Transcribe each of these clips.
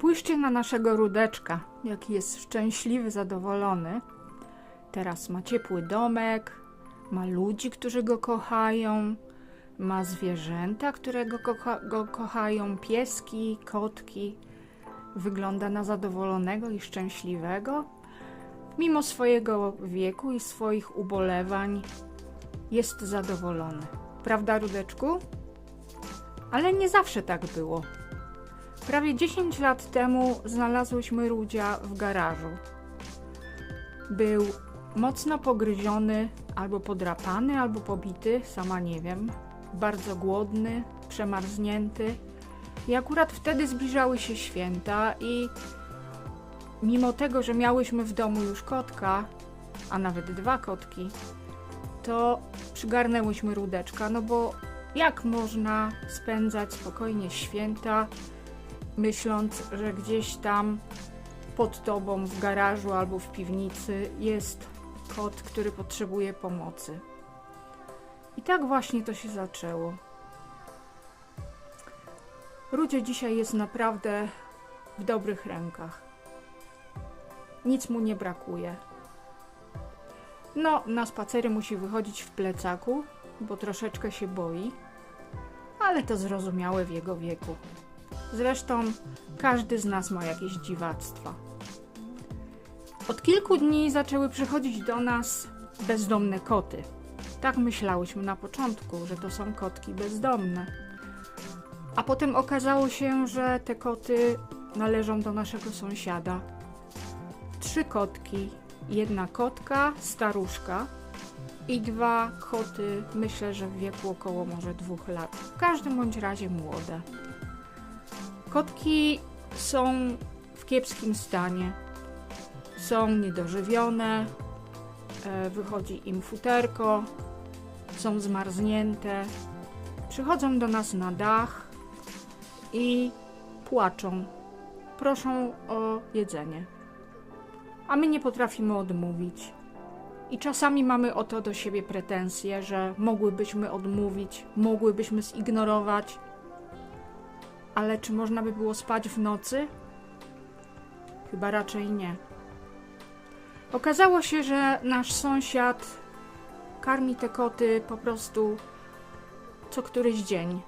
Spójrzcie na naszego rudeczka, jaki jest szczęśliwy, zadowolony. Teraz ma ciepły domek, ma ludzi, którzy go kochają, ma zwierzęta, które go, kocha- go kochają, pieski, kotki. Wygląda na zadowolonego i szczęśliwego. Mimo swojego wieku i swoich ubolewań, jest zadowolony. Prawda, Rudeczku? Ale nie zawsze tak było. Prawie 10 lat temu znalazłyśmy Rudzia w garażu. Był mocno pogryziony, albo podrapany, albo pobity, sama nie wiem. Bardzo głodny, przemarznięty. I akurat wtedy zbliżały się święta i mimo tego, że miałyśmy w domu już kotka, a nawet dwa kotki, to przygarnęłyśmy Rudeczka, no bo jak można spędzać spokojnie święta, myśląc, że gdzieś tam pod tobą w garażu albo w piwnicy jest kot, który potrzebuje pomocy. I tak właśnie to się zaczęło. Rudzie dzisiaj jest naprawdę w dobrych rękach. Nic mu nie brakuje. No, na spacery musi wychodzić w plecaku, bo troszeczkę się boi, ale to zrozumiałe w jego wieku. Zresztą każdy z nas ma jakieś dziwactwa. Od kilku dni zaczęły przychodzić do nas bezdomne koty. Tak myślałyśmy na początku, że to są kotki bezdomne. A potem okazało się, że te koty należą do naszego sąsiada. Trzy kotki, jedna kotka, staruszka i dwa koty, myślę, że w wieku około może dwóch lat. W każdym bądź razie młode. Kotki są w kiepskim stanie. Są niedożywione, e, wychodzi im futerko, są zmarznięte. Przychodzą do nas na dach i płaczą. Proszą o jedzenie. A my nie potrafimy odmówić. I czasami mamy o to do siebie pretensje, że mogłybyśmy odmówić, mogłybyśmy zignorować. Ale czy można by było spać w nocy? Chyba raczej nie. Okazało się, że nasz sąsiad karmi te koty po prostu co któryś dzień.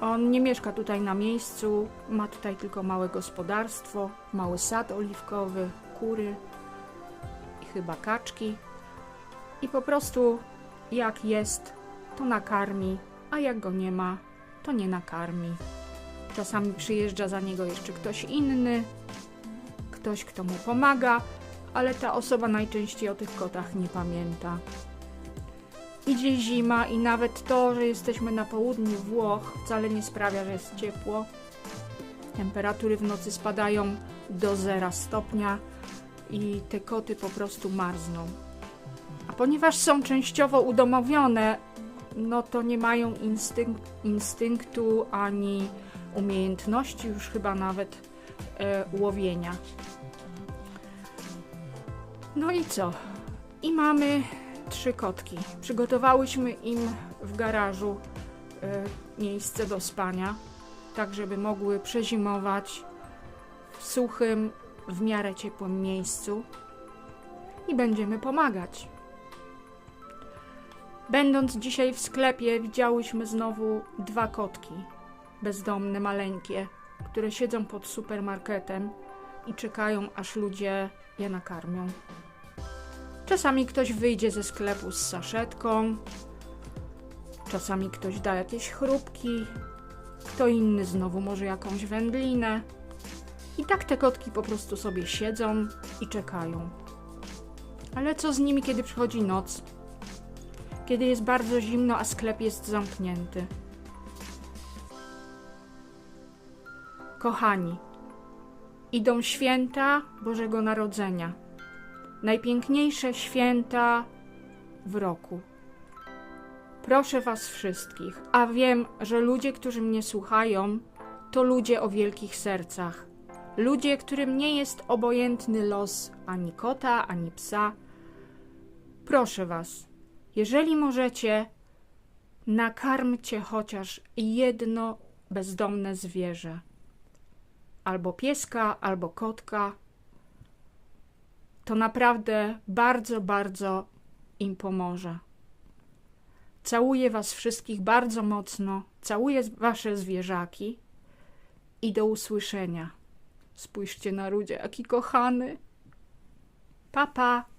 On nie mieszka tutaj na miejscu, ma tutaj tylko małe gospodarstwo, mały sad oliwkowy, kury i chyba kaczki. I po prostu jak jest, to nakarmi, a jak go nie ma, to nie nakarmi. Czasami przyjeżdża za niego jeszcze ktoś inny, ktoś, kto mu pomaga, ale ta osoba najczęściej o tych kotach nie pamięta. Idzie zima i nawet to, że jesteśmy na południu Włoch, wcale nie sprawia, że jest ciepło. Temperatury w nocy spadają do zera stopnia i te koty po prostu marzną. A ponieważ są częściowo udomowione, no to nie mają instynk instynktu ani umiejętności, już chyba nawet e, łowienia. No i co? I mamy trzy kotki. Przygotowałyśmy im w garażu e, miejsce do spania, tak żeby mogły przezimować w suchym, w miarę ciepłym miejscu i będziemy pomagać. Będąc dzisiaj w sklepie, widziałyśmy znowu dwa kotki, bezdomne, maleńkie, które siedzą pod supermarketem i czekają, aż ludzie je nakarmią. Czasami ktoś wyjdzie ze sklepu z saszetką, czasami ktoś da jakieś chrupki, kto inny znowu może jakąś wędlinę. I tak te kotki po prostu sobie siedzą i czekają. Ale co z nimi, kiedy przychodzi noc? Kiedy jest bardzo zimno, a sklep jest zamknięty? Kochani, idą święta Bożego Narodzenia najpiękniejsze święta w roku. Proszę Was wszystkich, a wiem, że ludzie, którzy mnie słuchają, to ludzie o wielkich sercach. Ludzie, którym nie jest obojętny los ani kota, ani psa. Proszę Was, jeżeli możecie, nakarmcie chociaż jedno bezdomne zwierzę. Albo pieska, albo kotka, to naprawdę bardzo, bardzo im pomoże. Całuję Was wszystkich bardzo mocno, całuję Wasze zwierzaki i do usłyszenia. Spójrzcie na Rudzie, jaki kochany. Papa. Pa.